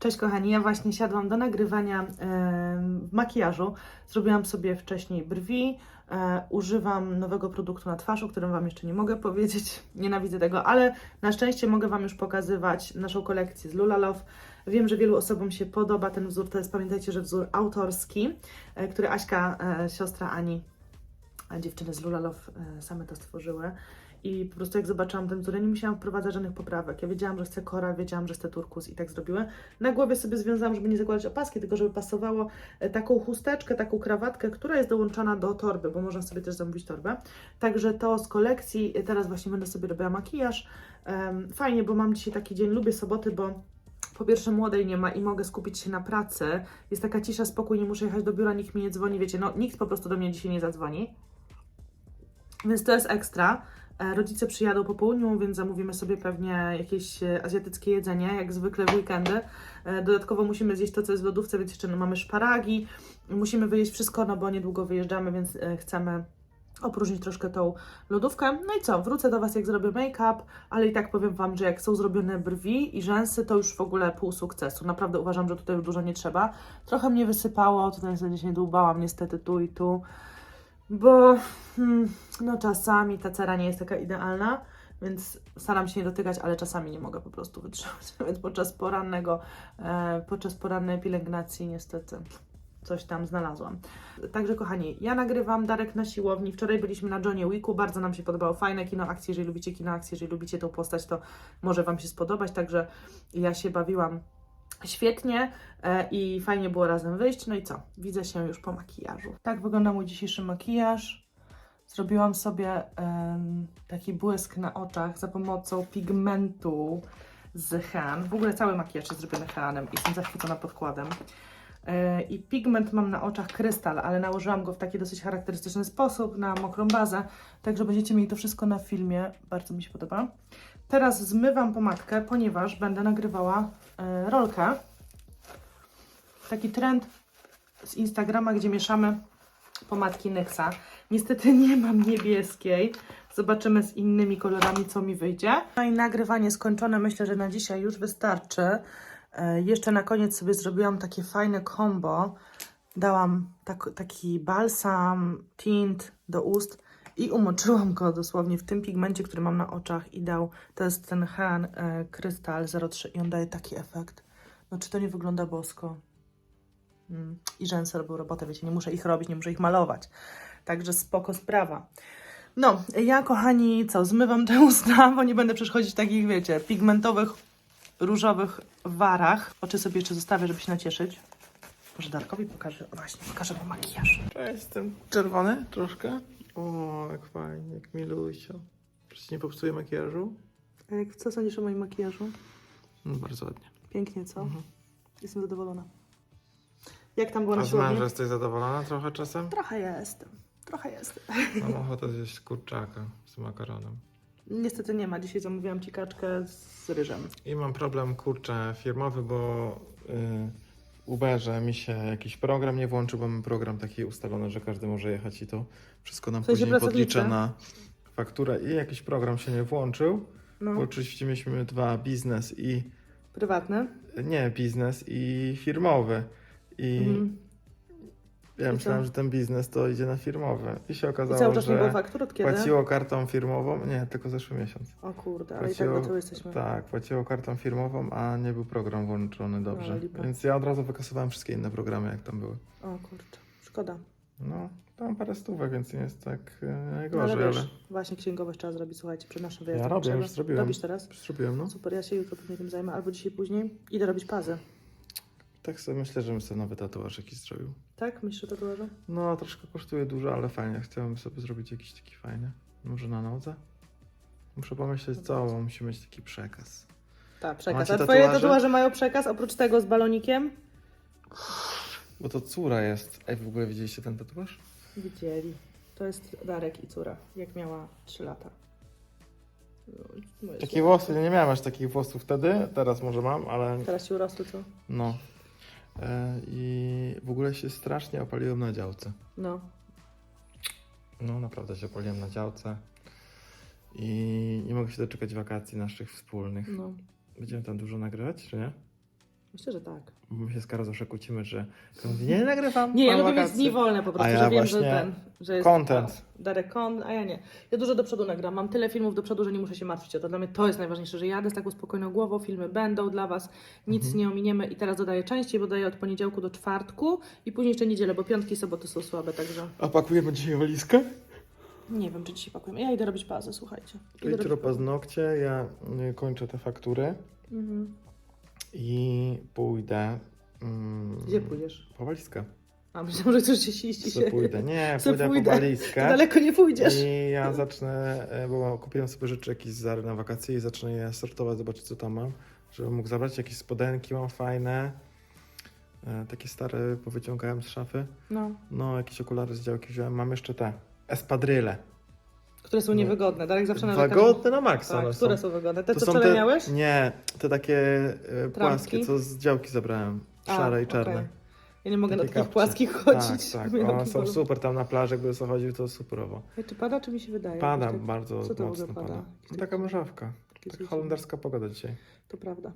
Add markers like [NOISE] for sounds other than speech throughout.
Cześć kochani, ja właśnie siadłam do nagrywania em, makijażu. Zrobiłam sobie wcześniej brwi. E, używam nowego produktu na twarz, o którym Wam jeszcze nie mogę powiedzieć. [LAUGHS] Nienawidzę tego, ale na szczęście mogę Wam już pokazywać naszą kolekcję z Lula Love. Wiem, że wielu osobom się podoba ten wzór. To jest, pamiętajcie, że wzór autorski, e, który Aśka, e, siostra Ani, dziewczyny z Lula Love e, same to stworzyły. I po prostu jak zobaczyłam ten wzór, ja nie musiałam wprowadzać żadnych poprawek. Ja wiedziałam, że chcę kora, wiedziałam, że chcę turkus i tak zrobiły. Na głowie sobie związałam, żeby nie zakładać opaski, tylko żeby pasowało e, taką chusteczkę, taką krawatkę, która jest dołączona do torby, bo można sobie też zamówić torbę. Także to z kolekcji. E, Teraz właśnie będę sobie robiła makijaż. Fajnie, bo mam dzisiaj taki dzień, lubię soboty, bo po pierwsze młodej nie ma i mogę skupić się na pracy. Jest taka cisza, spokój, nie muszę jechać do biura, nikt mi nie dzwoni, wiecie, no nikt po prostu do mnie dzisiaj nie zadzwoni. Więc to jest ekstra. E, Rodzice przyjadą po południu, więc zamówimy sobie pewnie jakieś e, azjatyckie jedzenie, jak zwykle w weekendy. E, Dodatkowo musimy zjeść to, co jest w lodówce, więc jeszcze mamy szparagi. Musimy wyjeść wszystko, no bo niedługo wyjeżdżamy, więc chcemy opróżnić troszkę tą lodówkę. No i co, wrócę do Was, jak zrobię make-up, ale i tak powiem Wam, że jak są zrobione brwi i rzęsy, to już w ogóle pół sukcesu. Naprawdę uważam, że tutaj już dużo nie trzeba. Trochę mnie wysypało, tutaj sobie dzisiaj dłubałam niestety tu i tu, bo hmm, no czasami ta cera nie jest taka idealna, więc staram się nie dotykać, ale czasami nie mogę po prostu wytrzymać. [LAUGHS] Więc podczas porannego, e, podczas porannej pielęgnacji niestety coś tam znalazłam. Także kochani, ja nagrywam Darek na siłowni. Wczoraj byliśmy na Johnie Wicku, bardzo nam się podobało. Fajne kino akcji, jeżeli lubicie kino akcji, jeżeli lubicie tą postać, to może Wam się spodobać. Także ja się bawiłam świetnie e, i fajnie było razem wyjść. No i co? Widzę się już po makijażu. Tak wygląda mój dzisiejszy makijaż. Zrobiłam sobie em, taki błysk na oczach za pomocą pigmentu z Han. W ogóle cały makijaż jest zrobiony Hanem i jestem zachwycona podkładem. E, I pigment mam na oczach krystal, ale nałożyłam go w taki dosyć charakterystyczny sposób na mokrą bazę, także będziecie mieli to wszystko na filmie. Bardzo mi się podoba. Teraz zmywam pomadkę, ponieważ będę nagrywała e, rolkę. Taki trend z Instagrama, gdzie mieszamy pomadki Nyxa. Niestety [LAUGHS] nie mam niebieskiej. Zobaczymy z innymi kolorami, co mi wyjdzie. No i nagrywanie skończone. Myślę, że na dzisiaj już wystarczy. E, Jeszcze na koniec sobie zrobiłam takie fajne combo. Dałam tak, taki balsam, tint do ust i umoczyłam go dosłownie w tym pigmencie, który mam na oczach i dał, to jest ten Han e, Krystal 03 i on daje taki efekt. No czy to nie wygląda bosko? Mm. I rzęsy robią robotę, wiecie, nie muszę ich robić, nie muszę ich malować. Także spoko sprawa. No, ja kochani, co, zmywam te usta, bo nie będę przechodzić takich, wiecie, pigmentowych, różowych warach. Oczy sobie jeszcze zostawię, żeby się nacieszyć. Może Darkowi pokażę, właśnie, pokażę mu makijaż. Cześć, jestem czerwony troszkę. O, jak fajnie, jak milusio. Przecież nie popsuję makijażu? A jak, co sądzisz o moim makijażu? No, bardzo ładnie. Pięknie, co? Mhm. Jestem zadowolona. Jak tam było na A siłowni? męża jesteś zadowolona trochę czasem? Trochę jestem. Trochę jestem. Mam ochotę zjeść kurczaka z makaronem. Niestety nie ma. Dzisiaj zamówiłam ci kaczkę z ryżem. I mam problem, kurczę, firmowy, bo yy, Uberze mi się jakiś program nie włączył, bo mam program taki ustalony, że każdy może jechać i to wszystko nam W sensie później pracownicze? podlicza na fakturę i jakiś program się nie włączył, No, bo oczywiście mieliśmy dwa, biznes i prywatny. Nie, biznes i firmowy. I Mhm. Ja I myślałem, że ten biznes to idzie na firmowy. I się I okazało, cały czas nie było że faktur od kiedy? płaciło kartą firmową. Nie, tylko zeszły miesiąc. O kurde, ale i tak do tyłu jesteśmy. Tak, płaciło kartą firmową, a nie był program włączony dobrze. Lipa. Więc ja od razu wykasowałem wszystkie inne programy, jak tam były. O kurczę, szkoda. No, tam parę stówek, więc nie jest tak e, No, ale najgorzej, wiesz, ale właśnie księgowość trzeba zrobić, słuchajcie, przed naszym wyjazdem. ja robię, trzeba. już zrobiłem. Robisz teraz? Zrobiłem, no. Super, ja się jutro pewnie tym zajmę, albo dzisiaj później. Idę robić pazy. Tak sobie myślę, że bym sobie nowy tatuaż jakiś zrobił. Tak? Myślisz o tatuażu? No, troszkę kosztuje dużo, ale fajnie. Chciałbym sobie zrobić jakiś taki fajny. Może na nodze? Muszę pomyśleć No co, bo musi mieć taki przekaz. Tak, przekaz. Macie A twoje tatuaże? tatuaże mają przekaz, oprócz tego z balonikiem? Bo to córa jest. Ej, w ogóle widzieliście ten tatuaż? Widzieli. To jest Darek i córa, jak miała 3 lata. No, Takie włosy, nie miałem aż takich włosów wtedy, teraz może mam, ale Teraz ci urosły, co? no. E, I w ogóle się strasznie opaliłem na działce. No. No, naprawdę się opaliłem na działce. I nie mogę się doczekać wakacji naszych wspólnych. No. Będziemy tam dużo nagrywać, czy nie? Myślę, że tak. My się z Karą zawsze kłócimy, że mówi, nie nagrywam. Nie, ja mam lubię mieć wakacje. dni wolne po prostu, ja że wiem, że właśnie ten, że jest content. a, Darek kon, a ja nie. Ja dużo do przodu nagram, mam tyle filmów do przodu, że nie muszę się martwić o to. Dla mnie to jest najważniejsze, że jadę z taką spokojną głową, filmy będą dla Was, nic Mhm. nie ominiemy i teraz dodaję częściej, bo daję od poniedziałku do czwartku i później jeszcze niedzielę, bo piątki i soboty są słabe, także A pakujemy dzisiaj walizkę? nie wiem, czy dzisiaj pakujemy. Ja idę robić bazę, słuchajcie. Idę Jutro robić paznokcie, ja y, kończę te faktury Mhm. I pójdę... Mm, Gdzie pójdziesz? Po walizkę. A myślałam, że chcesz gdzieś iść dzisiaj. pójdę? Nie, [LAUGHS] Co pójdę, pójdę? po To walizkę. daleko nie pójdziesz. I ja zacznę, e, bo kupiłem sobie rzeczy jakieś z Zary na wakacje i zacznę je sortować, zobaczyć co tam mam. Żebym mógł zabrać jakieś spodenki, mam fajne. E, takie stare powyciągałem z szafy. No, No, jakieś okulary z działki wziąłem. Mam jeszcze te espadryle. Które są No. niewygodne. Darek zawsze narzeka. Wygodne na maksa Tak, one które są. wygodne? Te, To co są wczoraj te, miałeś? Nie, te takie e, płaskie, co z działki zabrałem. A, Szare i okej. czarne. Ja nie mogę na Takie takich kapcie. płaskich chodzić. Tak, [LAUGHS] tak. One są super tam na plaży, jakby co chodził, to superowo. Ej, Czy pada, czy mi się wydaje? Pada Jakoś tak- bardzo co to w ogóle mocno pada? pada. No, taka coś- holenderska pogoda dzisiaj. To prawda.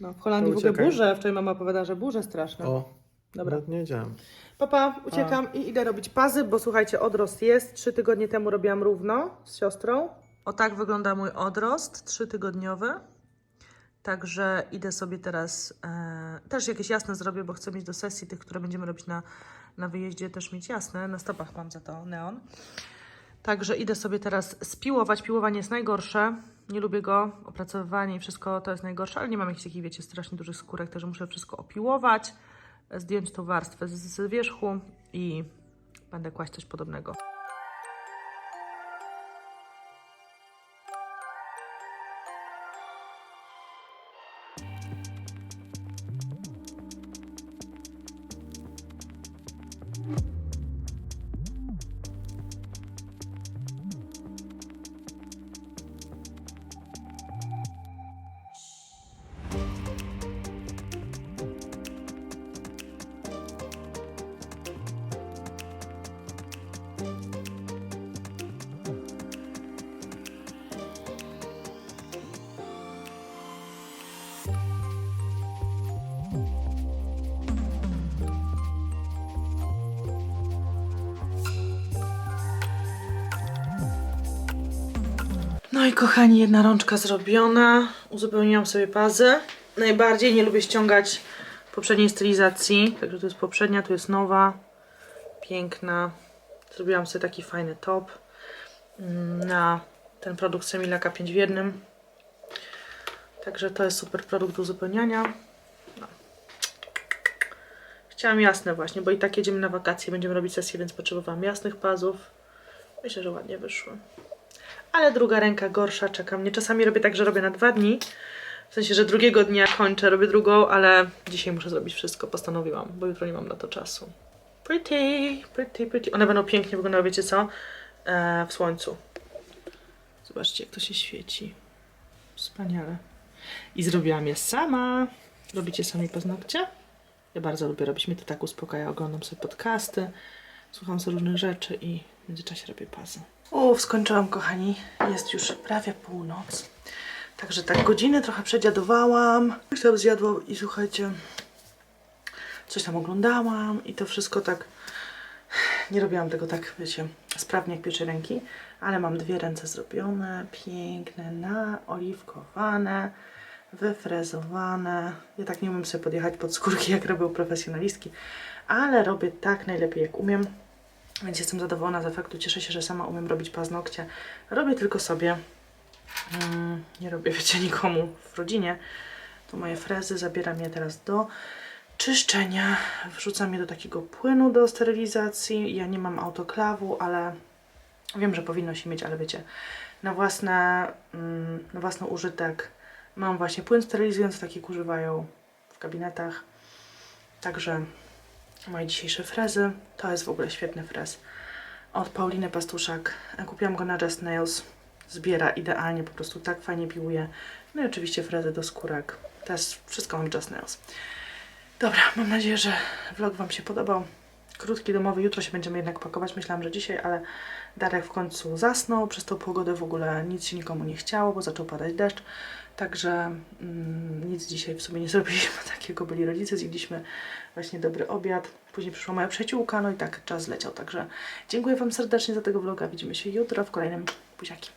No, w Holandii To w ogóle uciekaj. burze. Wczoraj mama opowiadała, że burze straszne. O, Dobra. nawet nie wiedziałem. Papa, uciekam i idę robić pazy, bo słuchajcie, odrost jest. Trzy tygodnie temu robiłam równo z siostrą. O tak wygląda mój odrost trzytygodniowy. Także idę sobie teraz, e, też jakieś jasne zrobię, bo chcę mieć do sesji tych, które będziemy robić na, na wyjeździe, też mieć jasne. Na stopach mam za to neon. Także idę sobie teraz spiłować. Piłowanie jest najgorsze. Nie lubię go. Opracowywanie i wszystko to jest najgorsze, ale nie mam jakichś takich, wiecie, strasznie dużych skórek, także muszę wszystko opiłować, zdjąć tą warstwę z, wierzchu i będę kłaść coś podobnego. No i kochani, jedna rączka zrobiona. Uzupełniłam sobie pazę. Najbardziej nie lubię ściągać poprzedniej stylizacji. Także tu jest poprzednia, tu jest nowa. Piękna. Zrobiłam sobie taki fajny top mm, na ten produkt Semilaka 5 w jednym. Także to jest super produkt do uzupełniania. No. Chciałam jasne właśnie, bo i tak jedziemy na wakacje, będziemy robić sesję, więc potrzebowałam jasnych pazów. Myślę, że ładnie wyszły ale druga ręka gorsza czeka mnie. Czasami robię tak, że robię na dwa dni. W sensie, że drugiego dnia kończę, robię drugą, ale dzisiaj muszę zrobić wszystko, postanowiłam, bo jutro nie mam na to czasu. Pretty, pretty, pretty. One będą pięknie wyglądały, wiecie co? E, w słońcu. Zobaczcie, jak to się świeci. Wspaniale. I zrobiłam je sama. Robicie sami paznokcie? Ja bardzo lubię robić, mnie to tak uspokaja. Oglądam sobie podcasty, słucham sobie różnych rzeczy i w międzyczasie robię pazy. Uff, skończyłam, kochani. Jest już prawie północ. Także tak godzinę trochę przedziadowałam. Tam zjadłam i słuchajcie, coś tam oglądałam i to wszystko tak... Nie robiłam tego tak, wiecie, sprawnie jak pierwszej ręki, ale mam dwie ręce zrobione, piękne, naoliwkowane, wyfrezowane. Ja tak nie umiem sobie podjechać pod skórki, jak robią profesjonalistki, ale robię tak najlepiej, jak umiem. Więc jestem zadowolona z efektu. Cieszę się, że sama umiem robić paznokcie. Robię tylko sobie. Mm, nie robię, wiecie, nikomu w rodzinie. To moje frezy. Zabieram je teraz do czyszczenia. Wrzucam je do takiego płynu do sterylizacji. Ja nie mam autoklawu, ale wiem, że powinno się mieć, ale wiecie, na własne, mm, na własny użytek mam właśnie płyn sterylizujący, taki używają w gabinetach. Także moje dzisiejsze frezy. To jest w ogóle świetny frez. Od Pauliny Pastuszak. Kupiłam go na Just Nails. Zbiera idealnie, po prostu tak fajnie piłuje. No i oczywiście frezy do skórek. Jest wszystko mam Just Nails. Dobra, mam nadzieję, że vlog Wam się podobał. Krótki, domowy. Jutro się będziemy jednak pakować. Myślałam, że dzisiaj, ale Darek w końcu zasnął. Przez tą pogodę w ogóle nic się nikomu nie chciało, bo zaczął padać deszcz. Także mm, nic dzisiaj w sumie nie [LAUGHS] zrobiliśmy takiego. Byli rodzice, zjedliśmy właśnie dobry obiad. Później przyszła moja przyjaciółka, no i tak czas leciał. Także dziękuję Wam serdecznie za tego vloga. Widzimy się jutro w kolejnym buziaki.